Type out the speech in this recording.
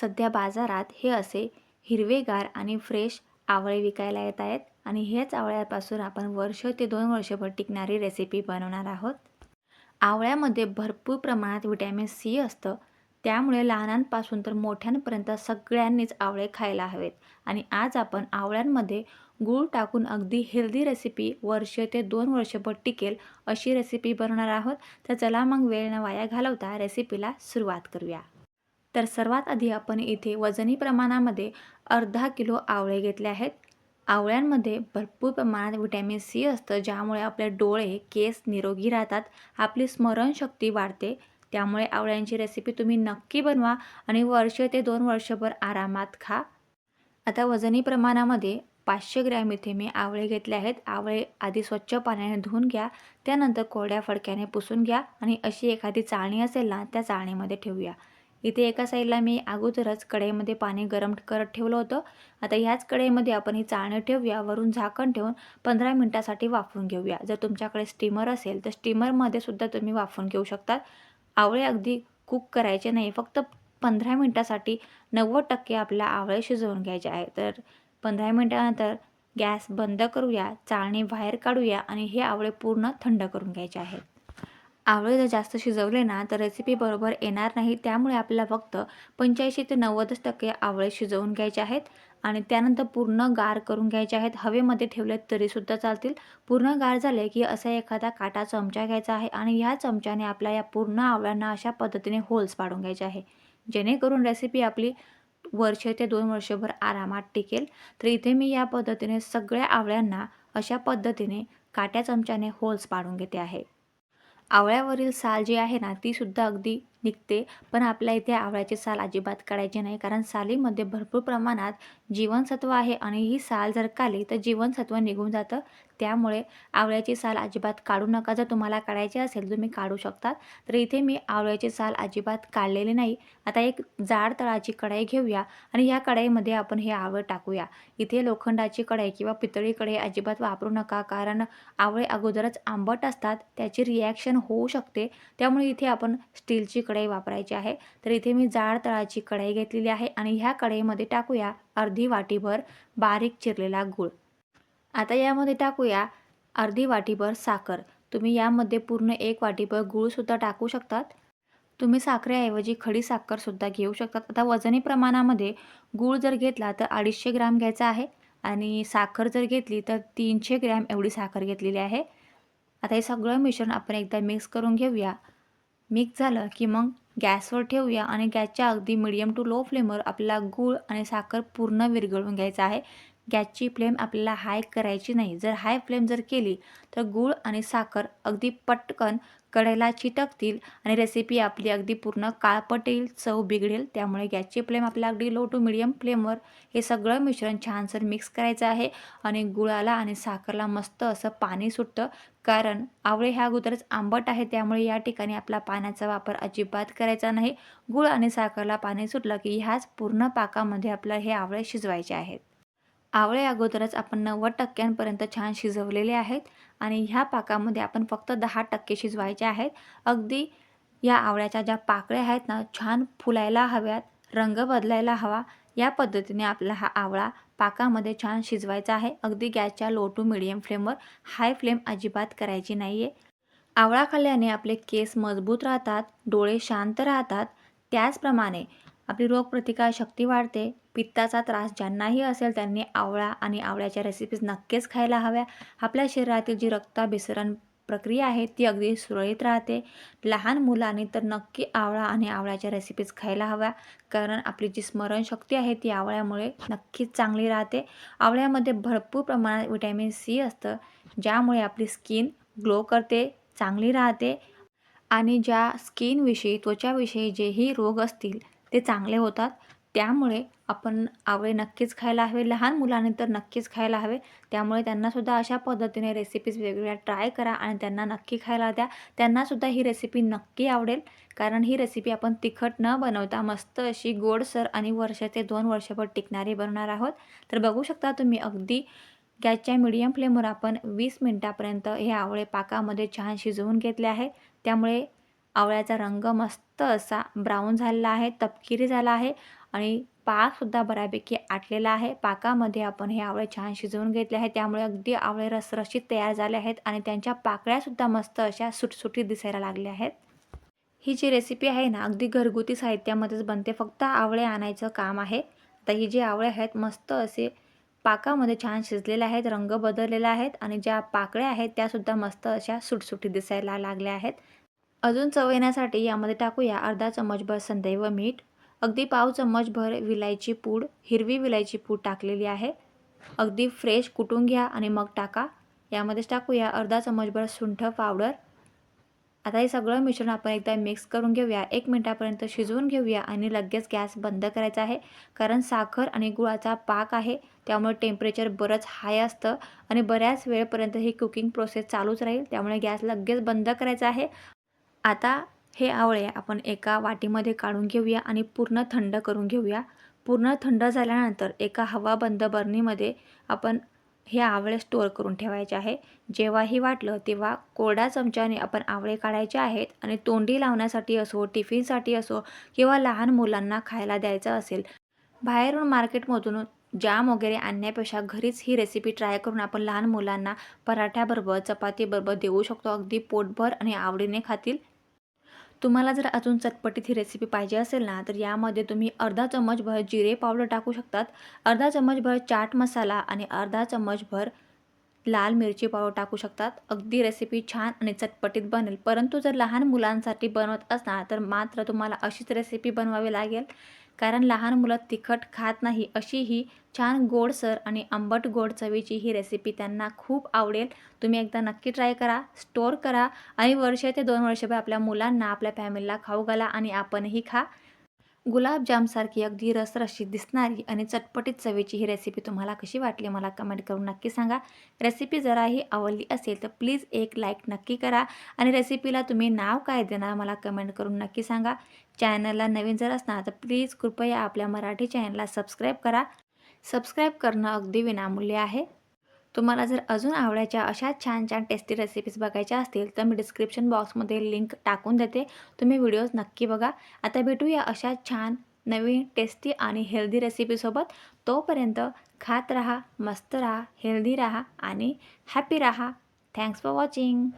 सध्या बाजारात हे असे हिरवेगार आणि फ्रेश आवळे विकायला येत आहेत आणि हेच आवळ्यापासून आपण वर्ष ते दोन वर्षभर टिकणारी रेसिपी बनवणार आहोत. आवळ्यामध्ये भरपूर प्रमाणात विटॅमिन सी असतं. त्यामुळे लहानांपासून तर मोठ्यांपर्यंत सगळ्यांनीच आवळे खायला हवेत आणि आज आपण आवळ्यांमध्ये गूळ टाकून अगदी हेल्दी रेसिपी वर्ष ते दोन वर्षभर टिकेल अशी रेसिपी बनवणार आहोत. तर चला मग वेळ न वाया घालवता रेसिपीला सुरुवात करूया. तर सर्वात आधी आपण इथे वजनी प्रमाणामध्ये अर्धा किलो आवळे घेतले आहेत. आवळ्यांमध्ये भरपूर प्रमाणात विटॅमिन सी असतं ज्यामुळे आपले डोळे केस निरोगी राहतात आपली स्मरणशक्ती वाढते. त्यामुळे आवळ्यांची रेसिपी तुम्ही नक्की बनवा आणि वर्ष ते दोन वर्षभर आरामात खा. आता वजनी प्रमाणामध्ये पाचशे ग्रॅम इथे मी आवळे घेतले आहेत. आवळे आधी स्वच्छ पाण्याने धुवून घ्या त्यानंतर कोरड्या फडक्याने पुसून घ्या आणि अशी एखादी चाळणी असेल ना त्या चाळणीमध्ये ठेवूया. इथे एका साईडला मी अगोदरच कढईमध्ये पाणी गरम करत ठेवलं होतं. आता ह्याच कढईमध्ये आपण ही चाळणं ठेवूया. वरून झाकण ठेवून पंधरा मिनटासाठी वाफवून घेऊया. जर तुमच्याकडे स्टीमर असेल तर स्टीमरमध्ये सुद्धा तुम्ही वाफवून घेऊ शकतात. आवळे अगदी कुक करायचे नाही. फक्त पंधरा मिनटासाठी नव्वद टक्के आपल्या आवळे शिजवून घ्यायचे आहे. तर पंधरा मिनटानंतर गॅस बंद करूया चाळणी बाहेर काढूया आणि हे आवळे पूर्ण थंड करून घ्यायचे आहेत. आवळे जर जास्त शिजवले ना तर रेसिपी बरोबर येणार नाही. त्यामुळे आपल्याला फक्त पंच्याऐंशी ते नव्वदच टक्के आवळे शिजवून घ्यायचे आहेत आणि त्यानंतर पूर्ण गार करून घ्यायचे आहेत. हवेमध्ये ठेवले तरीसुद्धा चालतील. पूर्ण गार झाले की असा एखादा काटा चमचा घ्यायचा आहे आणि ह्या चमच्याने आपल्या या पूर्ण आवळ्यांना अशा पद्धतीने होल्स पाडून घ्यायचे आहे. जेणेकरून रेसिपी आपली वर्ष ते दोन वर्षभर आरामात टिकेल. तर इथे मी या पद्धतीने सगळ्या आवळ्यांना अशा पद्धतीने काट्या चमच्याने होल्स पाडून घेते आहे. आवळ्यावरील साल जी आहे ना तीसुद्धा अगदी निघते. पण आपल्या इथे आवळ्याची साल अजिबात काढायची नाही. कारण सालीमध्ये भरपूर प्रमाणात जीवनसत्व आहे आणि ही साल जर काढली तर जीवनसत्व निघून जातं. त्यामुळे आवळ्याची साल अजिबात काढू नका. जर तुम्हाला काढायची असेल तुम्ही काढू शकतात तर इथे मी आवळ्याची साल अजिबात काढलेली नाही. आता एक जाड तळाची कढाई घेऊया आणि ह्या कढाईमध्ये आपण हे आवळ टाकूया. इथे लोखंडाची कढाई किंवा पितळी कढाई अजिबात वापरू नका. कारण आवळे अगोदरच आंबट असतात. त्याची रिॲक्शन होऊ शकते. त्यामुळे इथे आपण स्टीलची कढई वापरायची आहे. तर इथे मी जाड तळाची कढई घेतलेली आहे आणि ह्या कढईमध्ये टाकूया अर्धी वाटीभर बारीक चिरलेला गूळ. आता यामध्ये टाकूया अर्धी वाटीभर साखर. तुम्ही यामध्ये पूर्ण एक वाटीभर गूळसुद्धा टाकू शकतात. तुम्ही साखरेऐवजी खडी साखरसुद्धा घेऊ शकतात. आता वजनी प्रमाणामध्ये गूळ जर घेतला तर अडीचशे ग्रॅम घ्यायचा आहे आणि साखर जर घेतली तर तीनशे ग्रॅम एवढी साखर घेतलेली आहे. आता हे सगळं मिश्रण आपण एकदा मिक्स करून घेऊया. मिक्स झालं की मग गॅसवर ठेवूया आणि गॅसच्या अगदी मिडियम टू लो फ्लेमवर आपल्याला गूळ आणि साखर पूर्ण विरघळून घ्यायचं आहे. गॅसची फ्लेम आपल्याला हाय करायची नाही. जर हाय फ्लेम जर केली तर गूळ आणि साखर अगदी पटकन कढईला चिटकतील आणि रेसिपी आपली अगदी पूर्ण काळपट येईल चव बिघडेल. त्यामुळे गॅसची फ्लेम आपल्याला अगदी लो टू मिडियम फ्लेमवर हे सगळं मिश्रण छानसर मिक्स करायचं आहे आणि गुळाला आणि साखरला मस्त असं पाणी सुटतं. कारण आवळे ह्या अगोदरच आंबट आहे त्यामुळे या ठिकाणी आपला पाण्याचा वापर अजिबात करायचा नाही. गुळ आणि साखरला पाणी सुटलं की ह्याच पूर्ण पाकामध्ये आपलं हे आवळे शिजवायचे आहेत. आवळे अगोदरच आपण नव्वद टक्क्यांपर्यंत छान शिजवलेले आहेत आणि ह्या पाकामध्ये आपण फक्त दहा टक्के शिजवायचे आहेत. अगदी या आवळ्याच्या ज्या पाकळ्या आहेत ना छान फुलायला हव्यात रंग बदलायला हवा या पद्धतीने आपला हा आवळा पाकामध्ये छान शिजवायचा आहे. अगदी गॅसच्या लो टू मिडियम फ्लेमवर हाय फ्लेम अजिबात करायची नाही आहे आवळा खाल्ल्याने आपले केस मजबूत राहतात डोळे शांत राहतात. त्याचप्रमाणे आपली रोगप्रतिकारशक्ती वाढते. पित्ताचा त्रास ज्यांनाही असेल त्यांनी आवळा आणि आवळ्याच्या रेसिपीज नक्कीच खायला हव्या. आपल्या शरीरातील जी रक्ताभिसरण प्रक्रिया आहे ती अगदी सुरळीत राहते. लहान मुलांनी तर नक्की आवळा आणि आवळ्याच्या रेसिपीज खायला हव्या. कारण आपली जी स्मरणशक्ती आहे ती आवळ्यामुळे नक्कीच चांगली राहते. आवळ्यामध्ये भरपूर प्रमाणात विटॅमिन सी असतं ज्यामुळे आपली स्किन ग्लो करते चांगली राहते. आणि ज्या स्किनविषयी त्वचाविषयी जेही रोग असतील ते चांगले होतात. त्यामुळे आपण आवळे नक्कीच खायला हवे. लहान मुलांनी तर नक्कीच खायला हवे. त्यामुळे त्यांनासुद्धा अशा पद्धतीने रेसिपीज वेगवेगळ्या ट्राय करा आणि त्यांना नक्की खायला द्या. त्यांनासुद्धा ही रेसिपी नक्की आवडेल. कारण ही रेसिपी आपण तिखट न बनवता मस्त अशी गोडसर आणि वर्ष ते दोन वर्षभर टिकणारी बनवणार आहोत. तर बघू शकता तुम्ही अगदी गॅसच्या मिडियम फ्लेमवर आपण वीस मिनटापर्यंत हे आवळे पाकामध्ये छान शिजवून घेतले आहे. त्यामुळे आवळ्याचा रंग मस्त असा ब्राऊन झालेला आहे तपकिरी झाला आहे आणि पाकसुद्धा बऱ्यापैकी आटलेला आहे. पाकामध्ये आपण हे आवळे छान शिजवून घेतले आहे त्यामुळे अगदी आवळे रसरशीत तयार झाले आहेत आणि त्यांच्या पाकळ्यासुद्धा मस्त अशा सुटसुटीत दिसायला लागल्या आहेत. ही जी रेसिपी आहे ना अगदी घरगुती साहित्यामध्येच बनते. फक्त आवळे आणायचं काम आहे. तर ही जे आवळे आहेत मस्त असे पाकामध्ये छान शिजलेले आहेत रंग बदललेला आहेत आणि ज्या पाकळ्या आहेत त्यासुद्धा मस्त अशा सुटसुटीत दिसायला लागल्या आहेत. अजून चव येण्यासाठी यामध्ये टाकूया अर्धा चमचभर संदैव मीठ. अगदी पाव चम्मचभर विलायची पूड हिरवी विलायची पूड टाकलेली आहे. अगदी फ्रेश कुटून घ्या आणि मग टाका. यामध्येच टाकूया अर्धा चमचभर सुंठ पावडर. आता हे सगळं मिश्रण आपण एकदा मिक्स करून घेऊया. एक मिनटापर्यंत शिजवून घेऊया आणि लगेच गॅस बंद करायचा आहे. कारण साखर आणि गुळाचा पाक आहे त्यामुळे टेम्परेचर बरंच हाय असतं आणि बऱ्याच वेळपर्यंत ही कुकिंग प्रोसेस चालूच राहील. त्यामुळे गॅस लगेच बंद करायचा आहे. आता हे आवळे आपण एका वाटीमध्ये काढून घेऊया आणि पूर्ण थंड करून घेऊया. पूर्ण थंड झाल्यानंतर एका हवाबंद बरणीमध्ये आपण हे आवळे स्टोअर करून ठेवायचे आहे. जेव्हाही वाटलं तेव्हा कोरड्या चमच्याने आपण आवळे काढायचे आहेत आणि तोंडी लावण्यासाठी असो टिफिनसाठी असो किंवा लहान मुलांना खायला द्यायचं असेल बाहेरून मार्केटमधून जाम वगैरे आणण्यापेक्षा घरीच ही रेसिपी ट्राय करून आपण लहान मुलांना पराठ्याबरोबर चपातीबरोबर देऊ शकतो. अगदी पोटभर आणि आवडीने खातील. तुम्हाला जर अजून चटपटीत ही रेसिपी पाहिजे असेल ना तर यामध्ये तुम्ही अर्धा चम्मचभर जिरे पावडर टाकू शकतात. अर्धा चम्मचभर चाट मसाला आणि अर्धा चम्मचभर लाल मिरची पावडर टाकू शकतात. अगदी रेसिपी छान आणि चटपटीत बनेल. परंतु जर लहान मुलांसाठी बनवत असणार तर मात्र तुम्हाला अशीच रेसिपी बनवावी लागेल. कारण लहान मुलं तिखट खात नाही अशी ही छान गोडसर आणि आंबट गोड चवीची ही रेसिपी त्यांना खूप आवडेल. तुम्ही एकदा नक्की ट्राय करा स्टोअर करा आणि वर्ष ते दोन वर्षभर आपल्या मुलांना आपल्या फॅमिलीला खाऊ घाला आणि आपणही खा. गुलाबजामसारखी अगदी रसरशीत दिसणारी आणि चटपटीत चवीची ही रेसिपी तुम्हाला कशी वाटली मला कमेंट करून नक्की सांगा. रेसिपी जराही आवडली असेल तर प्लीज एक लाईक नक्की करा आणि रेसिपीला तुम्ही नाव काय देणार मला कमेंट करून नक्की सांगा. चॅनलला नवीन जर असणार तर प्लीज कृपया आपल्या मराठी चॅनलला सबस्क्राईब करा. सबस्क्राईब करणं अगदी विनामूल्य आहे. तुम्हाला जर अजून आवडायच्या अशा छान छान टेस्टी रेसिपीज बघायच्या असतील तर मी डिस्क्रिप्शन बॉक्समध्ये लिंक टाकून देते. तुम्ही व्हिडिओज नक्की बघा. आता भेटूया अशा छान नवीन टेस्टी आणि हेल्दी रेसिपीसोबत तोपर्यंत खात राहा मस्त राहा हेल्दी राहा आणि हॅपी राहा. Thanks for watching